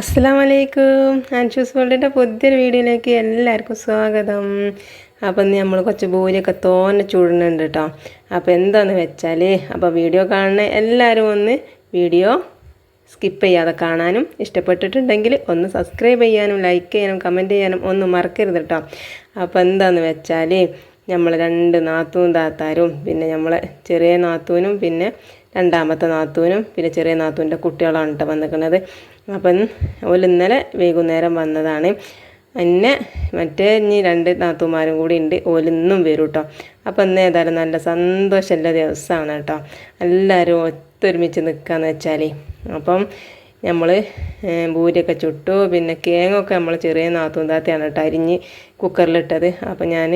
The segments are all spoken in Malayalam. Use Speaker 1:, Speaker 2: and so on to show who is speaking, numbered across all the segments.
Speaker 1: അസ്സാം വലൈക്കും ആൻഷൂസ് വേൾഡിന്റെ പുതിയൊരു വീഡിയോയിലേക്ക് എല്ലാവർക്കും സ്വാഗതം. അപ്പം ഇന്ന് നമ്മൾ കുറച്ച് ബോലിയൊക്കെ തോന്നെ ചൂടുന്നുണ്ട് കേട്ടോ അപ്പോൾ എന്താണെന്ന് വെച്ചാൽ അപ്പോൾ വീഡിയോ കാണുന്ന എല്ലാവരും ഒന്ന് വീഡിയോ സ്കിപ്പ് ചെയ്യാതെ കാണാനും ഇഷ്ടപ്പെട്ടിട്ടുണ്ടെങ്കിൽ ഒന്ന് സബ്സ്ക്രൈബ് ചെയ്യാനും ലൈക്ക് ചെയ്യാനും കമന്റ് ചെയ്യാനും ഒന്നും മറക്കരുത് കേട്ടോ അപ്പോൾ എന്താണെന്ന് വെച്ചാൽ നമ്മൾ രണ്ട് നാത്തൂൻ താത്താരും പിന്നെ നമ്മളെ ചെറിയ നാത്തൂനും പിന്നെ രണ്ടാമത്തെ നാത്തൂനും പിന്നെ ചെറിയ നാത്തൂന്റെ കുട്ടികളാണ് കേട്ടോ വന്നിരിക്കുന്നത് അപ്പം ഓൽ ഇന്നലെ വൈകുന്നേരം വന്നതാണ്. എന്നെ മറ്റേ ഇനി രണ്ട് നാത്തൂമാരും കൂടി ഉണ്ട് ഓലിന്നും വരും കേട്ടോ അപ്പം ഇന്ന് ഏതായാലും നല്ല സന്തോഷമുള്ള ദിവസമാണ് കേട്ടോ എല്ലാവരും ഒത്തൊരുമിച്ച് നിൽക്കാന്ന് വെച്ചാൽ അപ്പം നമ്മൾ ബൂരിയൊക്കെ ചുട്ടു. പിന്നെ കേങ്ങൊക്കെ നമ്മൾ ചെറിയ നാത്തൂൻ താത്തയാണ് കേട്ടോ അരിഞ്ഞ് കുക്കറിലിട്ടത്. അപ്പം ഞാൻ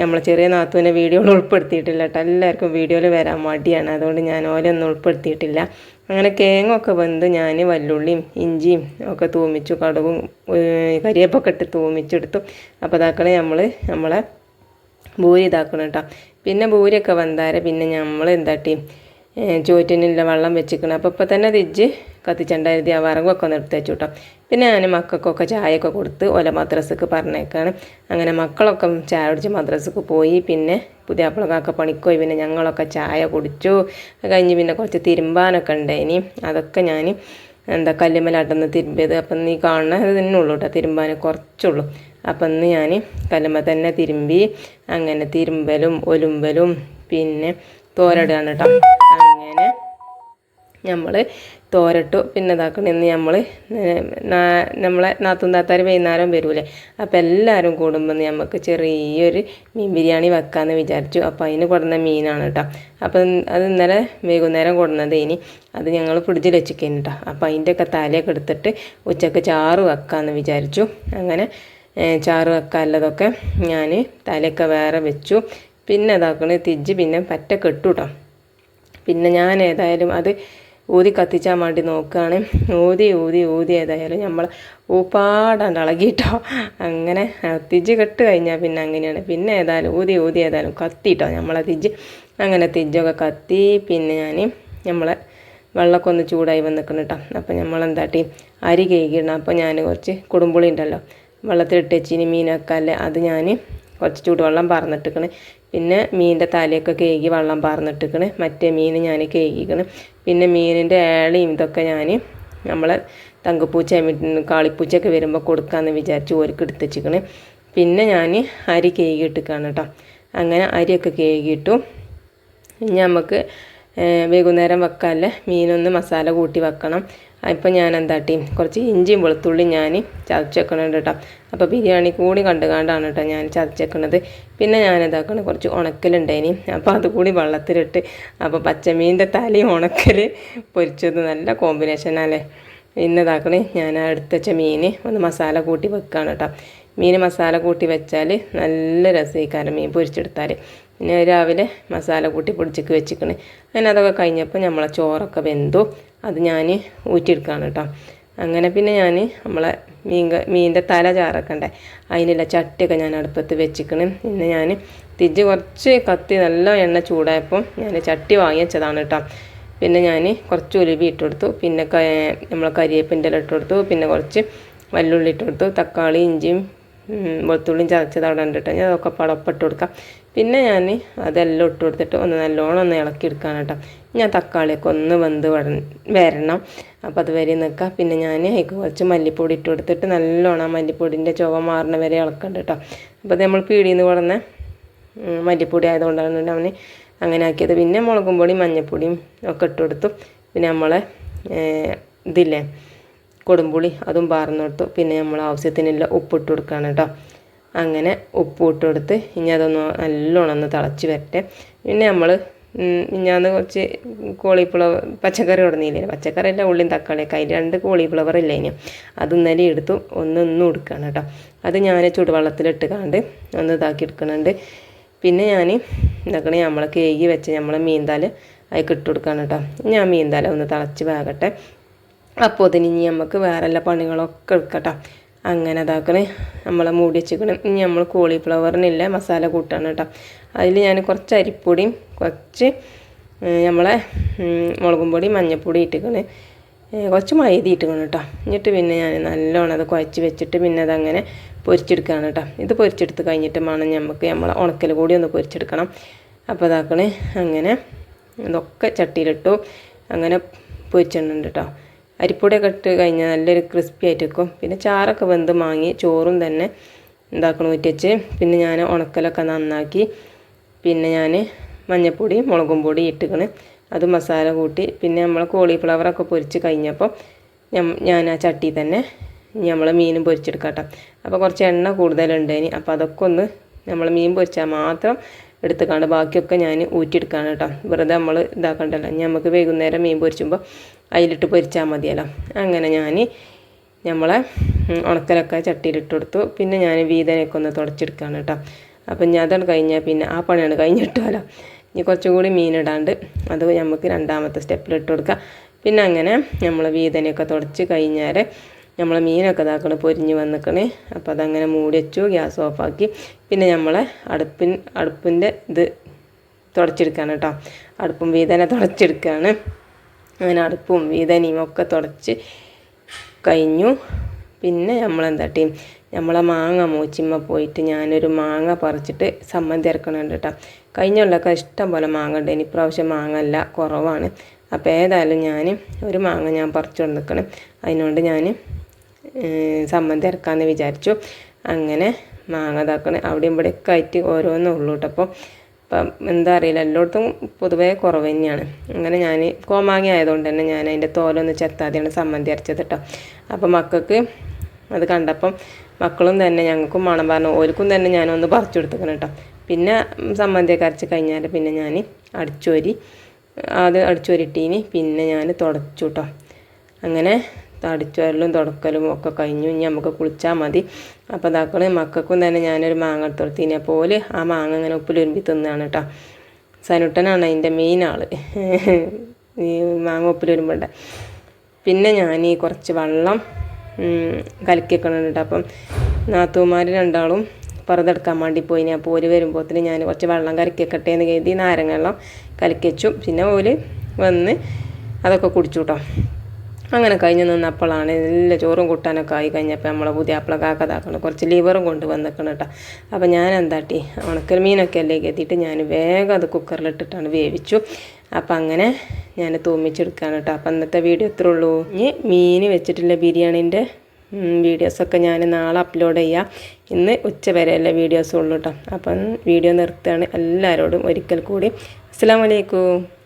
Speaker 1: നമ്മൾ ചെറിയ നാത്തൂനെ വീഡിയോയിൽ ഉൾപ്പെടുത്തിയിട്ടില്ല കേട്ടോ. എല്ലാവർക്കും വീഡിയോയിൽ വരാൻ മടിയാണ്. അതുകൊണ്ട് ഞാൻ ഓലൊന്നും ഉൾപ്പെടുത്തിയിട്ടില്ല. അങ്ങനെ കേങ്ങൊക്കെ വെന്ത് ഞാൻ വല്ലുള്ളിയും ഇഞ്ചിയും ഒക്കെ തൂമിച്ചു കടുകും കരിയപ്പൊക്കെ ഇട്ട് തൂമിച്ചെടുത്തു. അപ്പോൾ അതാക്കളെ നമ്മൾ നമ്മളെ ഭൂരി ഇതാക്കണം കേട്ടോ. പിന്നെ ഭൂരിയൊക്കെ വന്നാരെ പിന്നെ നമ്മൾ എന്താട്ടി? ചോറ്റിനുള്ള വെള്ളം വെച്ചിക്കണം അപ്പോൾ ഇപ്പോൾ തന്നെ തിരിച്ച് കത്തിച്ചണ്ടായിരുത്തി ആ വിറകൊക്കെ ഒന്ന് കേട്ടോ പിന്നെ ഞാൻ മക്കൾക്കൊക്കെ ചായയൊക്കെ കൊടുത്ത് ഓല മദ്രസക്ക് പറഞ്ഞേക്കാണ്. അങ്ങനെ മക്കളൊക്കെ ചായ കുടിച്ച് മദ്രസക്ക് പോയി. പിന്നെ പുതിയ അപ്പളക്കൊക്കെ പണിക്കോയി. പിന്നെ ഞങ്ങളൊക്കെ ചായ കുടിച്ചു. കഴിഞ്ഞ് പിന്നെ കുറച്ച് തിരുമ്പാനൊക്കെ ഉണ്ടായിനി അതൊക്കെ ഞാൻ എന്താ കല്ലുമ്മലാട്ടെന്ന് തിരുമ്പിയത്. അപ്പം നീ കാണുന്നത് തന്നെ ഉള്ളൂ കേട്ടോ. തിരുമ്പാൻ കുറച്ചുള്ളൂ. അപ്പം ഇന്ന് ഞാൻ കല്ലുമ്മ തന്നെ തിരുമ്പി അങ്ങനെ തിരുമ്പലും ഒലുമ്പലും പിന്നെ തോരടുകയാണ് കേട്ടോ. അങ്ങനെ നമ്മൾ തോരട്ടു. പിന്നെ ഇതാക്കണം. ഇന്ന് നമ്മൾ നമ്മളെ നാത്തും താത്താർ വൈകുന്നേരം വരൂലേ? അപ്പോൾ എല്ലാവരും കൂടുമ്പോൾ നമുക്ക് ചെറിയൊരു മീൻ ബിരിയാണി വെക്കാമെന്ന് വിചാരിച്ചു. അപ്പോൾ അതിന് കൊടുന്ന മീനാണ് കേട്ടോ അപ്പം അത് ഇന്നലെ വൈകുന്നേരം കൊടുന്നത് ഇനി അത് ഞങ്ങൾ ഫ്രിഡ്ജിൽ വെച്ചിരിക്കുന്നു കേട്ടോ അപ്പോൾ അതിന്റെയൊക്കെ തലയൊക്കെ എടുത്തിട്ട് ഉച്ചയ്ക്ക് ചാറ് വെക്കാമെന്ന് വിചാരിച്ചു. അങ്ങനെ ചാറ് വെക്കാനുള്ളതൊക്കെ ഞാൻ തലയൊക്കെ വേറെ വെച്ചു. പിന്നെ ഇതാക്കണ തിജ്ജ് പിന്നെ പറ്റ കെട്ടു കേട്ടോ പിന്നെ ഞാൻ ഏതായാലും അത് ഊതി കത്തിച്ചാൻ വേണ്ടി നോക്കുകയാണ് ഊതി ഊതി ഊതി ഏതായാലും നമ്മൾ ഊപ്പാടാണ്ട് ഇളകിയിട്ടോ അങ്ങനെ തിജ്ജ് കെട്ട് കഴിഞ്ഞാൽ പിന്നെ അങ്ങനെയാണ്. പിന്നെ ഏതായാലും ഊതി ഊതി ഏതായാലും കത്തിയിട്ടോ നമ്മളെ തിജ്ജ് അങ്ങനെ തിജ്ജൊക്കെ കത്തി പിന്നെ ഞാൻ നമ്മളെ വെള്ളമൊക്കെ ഒന്ന് ചൂടായി വന്നിക്കണം കേട്ടോ അപ്പോൾ നമ്മളെന്താട്ടി അരി കഴുകിയിടണം. അപ്പോൾ ഞാൻ കുറച്ച് കുടുംബുളി ഉണ്ടല്ലോ വെള്ളത്തിലിട്ട് വെച്ചിന് മീനൊക്കെ അല്ലേ? അത് ഞാൻ കുറച്ച് ചൂടുവെള്ളം പറന്നിട്ടിക്കണ് പിന്നെ മീനിന്റെ തലയൊക്കെ കേകി വെള്ളം പറന്നിട്ടിക്കണ് മറ്റേ മീൻ ഞാൻ കേകിക്കണ് പിന്നെ മീനിന്റെ ഏളയും ഇതൊക്കെ ഞാൻ നമ്മളെ തങ്കപ്പൂച്ച കാളിപ്പൂച്ചയൊക്കെ വരുമ്പോൾ കൊടുക്കാമെന്ന് വിചാരിച്ച് ഓർക്ക് എടുത്ത് വെച്ചിക്കണ് പിന്നെ ഞാൻ അരി കേകിയിട്ടിക്കാണ് കേട്ടോ. അങ്ങനെ അരിയൊക്കെ കേകിയിട്ടു ഇനി നമുക്ക് വൈകുന്നേരം വെക്കാല്ലേ? മീനൊന്ന് മസാല കൂട്ടി വെക്കണം. ഇപ്പം ഞാൻ എന്താട്ടി കുറച്ച് ഇഞ്ചിയും വെളുത്തുള്ളിയും ഞാൻ ചതച്ചേക്കണുണ്ട് കേട്ടോ. അപ്പോൾ ബിരിയാണി കൂടി കണ്ടുകാണ്ടാണ് കേട്ടോ ഞാൻ ചതച്ചേക്കണത്. പിന്നെ ഞാൻ ഇതാക്കണം കുറച്ച് ഉണക്കലുണ്ടായിനി. അപ്പോൾ അതുകൂടി വെള്ളത്തിലിട്ട് അപ്പോൾ പച്ചമീന്റെ തലയും ഉണക്കൽ പൊരിച്ചത് നല്ല കോമ്പിനേഷനല്ലേ ഇന്നതാക്കണേ ഞാൻ എടുത്ത് വെച്ച മീൻ ഒന്ന് മസാല കൂട്ടി വെക്കുകയാണ് കേട്ടോ. മീൻ മസാല കൂട്ടി വെച്ചാൽ നല്ല രസമായിക്കാരം മീൻ പൊരിച്ചെടുത്താൽ പിന്നെ രാവിലെ മസാല കൂട്ടി പൊടിച്ചൊക്കെ വെച്ചിക്കണ്. അങ്ങനെ അതൊക്കെ കഴിഞ്ഞപ്പോൾ നമ്മളെ ചോറൊക്കെ വെന്തു. അത് ഞാൻ ഊറ്റിയെടുക്കുകയാണ് കേട്ടോ. അങ്ങനെ പിന്നെ ഞാൻ നമ്മളെ മീൻ മീനിന്റെ തല ചാറക്കണ്ടേ? അതിനുള്ള ചട്ടിയൊക്കെ ഞാൻ അടുപ്പത്ത് വെച്ചിക്കണ്. പിന്നെ ഞാൻ തിരിച്ച് കുറച്ച് കത്തി നല്ല എണ്ണ ചൂടായപ്പോൾ ഞാൻ ചട്ടി വാങ്ങി വെച്ചതാണ് കേട്ടോ. പിന്നെ ഞാൻ കുറച്ച് ഉലുവി ഇട്ട് കൊടുത്തു പിന്നെ നമ്മളെ കരിയേപ്പിന്റെ ഇട്ട് കൊടുത്തു പിന്നെ കുറച്ച് വല്ലുള്ളി ഇട്ട് കൊടുത്തു തക്കാളി ഇഞ്ചിയും വെളുത്തുള്ളിയും ചതച്ചത് അവിടെ ഉണ്ടിട്ട് ഞാൻ അതൊക്കെ പടപ്പിട്ട് കൊടുക്കാം. പിന്നെ ഞാൻ അതെല്ലാം ഇട്ട് കൊടുത്തിട്ട് ഒന്ന് നല്ലോണം ഒന്ന് ഇളക്കി എടുക്കാൻ കേട്ടോ. ഞാൻ തക്കാളിയൊക്കെ ഒന്ന് വെന്ത് വരണം. അപ്പോൾ അത് വരെ നിൽക്കാം. പിന്നെ ഞാൻ അതിക്ക് കുറച്ച് മല്ലിപ്പൊടി ഇട്ട് കൊടുത്തിട്ട് നല്ലോണം ആ മല്ലിപ്പൊടിന്റെ ചുവ മാറുന്ന വരെ ഇളക്കണ്ട കേട്ടോ. അപ്പോൾ അത് നമ്മൾ പീടിയിൽ നിന്ന് കൊടുന്ന മല്ലിപ്പൊടി ആയതുകൊണ്ടാണ് അവന് അങ്ങനെ ആക്കിയത്. പിന്നെ മുളകും പൊടിയും മഞ്ഞൾപ്പൊടിയും ഒക്കെ ഇട്ട് കൊടുത്തു. പിന്നെ നമ്മളെ ഇതില്ലേ കൊടുമ്പുളി അതും പാർന്നു കൊടുത്തു പിന്നെ നമ്മൾ ആവശ്യത്തിനുള്ള ഉപ്പിട്ട് കൊടുക്കുകയാണ് കേട്ടോ അങ്ങനെ ഉപ്പ് ഇട്ട് കൊടുത്ത് ഇനി അതൊന്ന് നല്ലോണം ഒന്ന് തിളച്ച് വരട്ടെ. പിന്നെ നമ്മൾ ഞാൻ കുറച്ച് കോളിഫ്ലവർ പച്ചക്കറി കൊടുന്നില്ലേ പച്ചക്കറി അല്ല ഉള്ളിയും തക്കാളിയൊക്കെ. അതിൽ രണ്ട് കോളിഫ്ലവർ ഇല്ല ഇനി? അത് എടുത്തു ഒന്ന് ഒന്നും എടുക്കുകയാണ് കേട്ടോ അത് ഞാൻ ചൂടുവെള്ളത്തിലിട്ട് കാണ്ട് ഒന്ന് ഇതാക്കി എടുക്കുന്നുണ്ട്. പിന്നെ ഞാൻ ഇതാക്കണേ നമ്മളെ കേകി വെച്ച് നമ്മളെ മീന്താൽ അതിൽ ഇട്ട് കൊടുക്കുകയാണ് കേട്ടോ ഞാൻ മീന്താൽ ഒന്ന് തിളച്ച് വേകട്ടെ. അപ്പോൾ അതിന് ഇനി നമുക്ക് വേറെല്ല പണികളൊക്കെ എടുക്കട്ടോ. അങ്ങനെ അതാക്കണേ നമ്മളെ മൂടി വെച്ചിക്കണം. ഇനി നമ്മൾ കോളിഫ്ലവറിനില്ല മസാല കൂട്ടാണ് കേട്ടോ അതിൽ ഞാൻ കുറച്ച് അരിപ്പൊടിയും കുറച്ച് നമ്മളെ മുളകും പൊടി മഞ്ഞൾപ്പൊടി ഇട്ടിക്കണേ. കുറച്ച് മൈദ ഇട്ടിക്കണം കേട്ടോ എന്നിട്ട് പിന്നെ ഞാൻ നല്ലോണം അത് കുഴച്ച് വെച്ചിട്ട് പിന്നെ അതങ്ങനെ പൊരിച്ചെടുക്കുകയാണ് കേട്ടോ ഇത് പൊരിച്ചെടുത്ത് കഴിഞ്ഞിട്ട് വേണം നമുക്ക് നമ്മളെ ഉണക്കൽ കൂടി ഒന്ന് പൊരിച്ചെടുക്കണം. അപ്പോൾ ഇതാക്കണേ. അങ്ങനെ ഇതൊക്കെ ചട്ടിയിലിട്ടു. അങ്ങനെ പൊരിച്ചിടുന്നുണ്ട് കേട്ടോ അരിപ്പൊടിയൊക്കെ ഇട്ട് കഴിഞ്ഞാൽ നല്ലൊരു ക്രിസ്പി ആയിട്ട് വെക്കും. പിന്നെ ചാറൊക്കെ വെന്ത് മാങ്ങി ചോറും തന്നെ എന്താക്കണം ഊറ്റിച്ച് പിന്നെ ഞാൻ ഉണക്കലൊക്കെ നന്നാക്കി. പിന്നെ ഞാൻ മഞ്ഞൾപ്പൊടി മുളകും പൊടി ഇട്ടുക്കണ്. അത് മസാല കൂട്ടി. പിന്നെ നമ്മൾ കോളിഫ്ലവറൊക്കെ പൊരിച്ച് കഴിഞ്ഞപ്പോൾ ഞാൻ ആ ചട്ടി തന്നെ നമ്മൾ മീനും പൊരിച്ചെടുക്കാം കേട്ടോ അപ്പോൾ കുറച്ച് എണ്ണ കൂടുതലുണ്ടേനി അപ്പോൾ അതൊക്കെ ഒന്ന് നമ്മൾ മീൻ പൊരിച്ചാൽ മാത്രം എടുത്തുക്കാണ്ട് ബാക്കിയൊക്കെ ഞാൻ ഊറ്റിയെടുക്കുകയാണ് കേട്ടോ. വെറുതെ നമ്മൾ ഇതാക്കണ്ടല്ലോ. നമുക്ക് വൈകുന്നേരം മീൻ പൊരിച്ചുമ്പോൾ അതിലിട്ട് പൊരിച്ചാൽ മതിയല്ലോ. അങ്ങനെ ഞാൻ നമ്മളെ ഉണക്കലൊക്കെ ചട്ടിയിലിട്ട് കൊടുത്തു. പിന്നെ ഞാൻ വീതനൊക്കെ ഒന്ന് തുടച്ചെടുക്കുകയാണ് കേട്ടോ. അപ്പം ഞാൻ അതാണ് കഴിഞ്ഞാൽ പിന്നെ ആ പണിയാണ് കഴിഞ്ഞിട്ടുമല്ലോ ഇനി കുറച്ചും കൂടി മീനിടാണ്ട് അത് നമുക്ക് രണ്ടാമത്തെ സ്റ്റെപ്പിൽ ഇട്ട് കൊടുക്കാം. പിന്നെ അങ്ങനെ നമ്മൾ വീതനയൊക്കെ തുടച്ച് കഴിഞ്ഞാൽ നമ്മൾ മീനൊക്കെ ഇതാക്കണ് പൊരിഞ്ഞ് വന്നിക്കണേ. അപ്പോൾ അതങ്ങനെ മൂടി വെച്ചു ഗ്യാസ് ഓഫാക്കി. പിന്നെ നമ്മളെ അടുപ്പിൻ അടുപ്പിന്റെ ഇത് തുടച്ചെടുക്കുകയാണ് കേട്ടോ. അടുപ്പും വീതന തുടച്ചെടുക്കുകയാണ് അങ്ങനെ അടുപ്പും വീതനയും ഒക്കെ തുടച്ച് കഴിഞ്ഞു. പിന്നെ നമ്മളെന്താട്ടി നമ്മളെ മാങ്ങ മൂച്ചിമ്മ പോയിട്ട് ഞാനൊരു മാങ്ങ പറിച്ചിട്ട് സമ്മതി ഇറക്കണുണ്ട് കേട്ടോ. കഴിഞ്ഞ ഇഷ്ടം പോലെ മാങ്ങ ഉണ്ട്. ഇനി ഇപ്രാവശ്യം മാങ്ങ അല്ല കുറവാണ്. അപ്പോൾ ഏതായാലും ഞാൻ ഒരു മാങ്ങ ഞാൻ പറിച്ചു കൊണ്ടിരിക്കണം അതിനോണ്ട് ഞാൻ സമ്മന്തി ഇറക്കാമെന്ന് വിചാരിച്ചു. അങ്ങനെ മാങ്ങ ഇതാക്കണേ. അവിടെയും ഇവിടെയൊക്കെ ആയിട്ട് ഓരോന്നും ഉള്ളൂ കേട്ടോ അപ്പോൾ ഇപ്പം എന്താ അറിയില്ല. എല്ലായിടത്തും പൊതുവേ കുറവ് തന്നെയാണ്. അങ്ങനെ ഞാൻ കോമാങ്ങ ആയതുകൊണ്ട് തന്നെ ഞാൻ അതിന്റെ തോലൊന്ന് ചെത്താതെയാണ് സമ്മന്തി അരച്ചത് കേട്ടോ അപ്പോൾ മക്കൾക്ക് അത് കണ്ടപ്പം മക്കളും തന്നെ ഞങ്ങൾക്കും മണം പറഞ്ഞു. ഓർക്കും തന്നെ ഞാനൊന്ന് പറിച്ചു കൊടുത്തേക്കണം കേട്ടോ പിന്നെ സമ്മന്തിയൊക്കെ അരച്ച് കഴിഞ്ഞാൽ പിന്നെ ഞാൻ അടിച്ചോരി അത് അടിച്ചോരിട്ടീനി. പിന്നെ ഞാൻ തുടച്ചു കേട്ടോ അങ്ങനെ അടിച്ചുവരലും തുടക്കലും ഒക്കെ കഴിഞ്ഞു. ഇനി നമുക്ക് കുളിച്ചാൽ മതി. അപ്പോൾ താക്കൾ മക്കൾക്കും തന്നെ ഞാനൊരു മാങ്ങ എടുത്ത് കൊടുത്തിന് അപ്പോൾ ആ മാങ്ങ ഇങ്ങനെ ഉപ്പിലുരുമ്പി തിന്നാണ് കേട്ടോ സനുട്ടനാണ് അതിന്റെ മെയിൻ ആൾ ഈ മാങ്ങ ഉപ്പിലൊരുമ്പുണ്ട്. പിന്നെ ഞാൻ ഈ കുറച്ച് വെള്ളം കലക്കി വെക്കണുണ്ട് അപ്പം നാത്തൂമാർ രണ്ടാളും പുറത്തെടുക്കാൻ വേണ്ടി പോയി അപ്പോൾ ഓര് വരുമ്പോഴത്തേന് ഞാൻ കുറച്ച് വെള്ളം കലക്കി വെക്കട്ടെ എന്ന് കരുതി നാരങ്ങ വെള്ളം കലക്കി വെച്ചു. പിന്നെ ഓര് വന്ന് അതൊക്കെ കുടിച്ചു കേട്ടോ അങ്ങനെ കഴിഞ്ഞ് നിന്നപ്പോഴാണ് എല്ലാ ചോറും കൂട്ടാനൊക്കെ ആയി കഴിഞ്ഞപ്പോൾ നമ്മളെ പുതിയ അപ്പള കാക്കതാക്കണം കുറച്ച് ലിവറും കൊണ്ട് വന്നിക്കണം കേട്ടോ. അപ്പോൾ ഞാൻ എന്താട്ടി ഉണക്കൽ മീനൊക്കെ അല്ലേ എത്തിയിട്ട് ഞാൻ വേഗം അത് കുക്കറിലിട്ടിട്ടാണ് വേവിച്ചു. അപ്പം അങ്ങനെ ഞാൻ തൂമിച്ചെടുക്കുകയാണ് കേട്ടോ. അപ്പം ഇന്നത്തെ വീഡിയോ ഇത്രേ ഉള്ളൂ. ഇനി മീൻ വെച്ചിട്ടുള്ള ബിരിയാണീന്റെ വീഡിയോസൊക്കെ ഞാൻ നാളെ അപ്ലോഡ് ചെയ്യാം. ഇന്ന് ഉച്ച വരെയല്ല വീഡിയോസ് ഉള്ളൂ കേട്ടോ. അപ്പം വീഡിയോ നിർത്തുകയാണ് എല്ലാവരോടും ഒരിക്കൽ കൂടി. അസ്സാം വലൈക്കും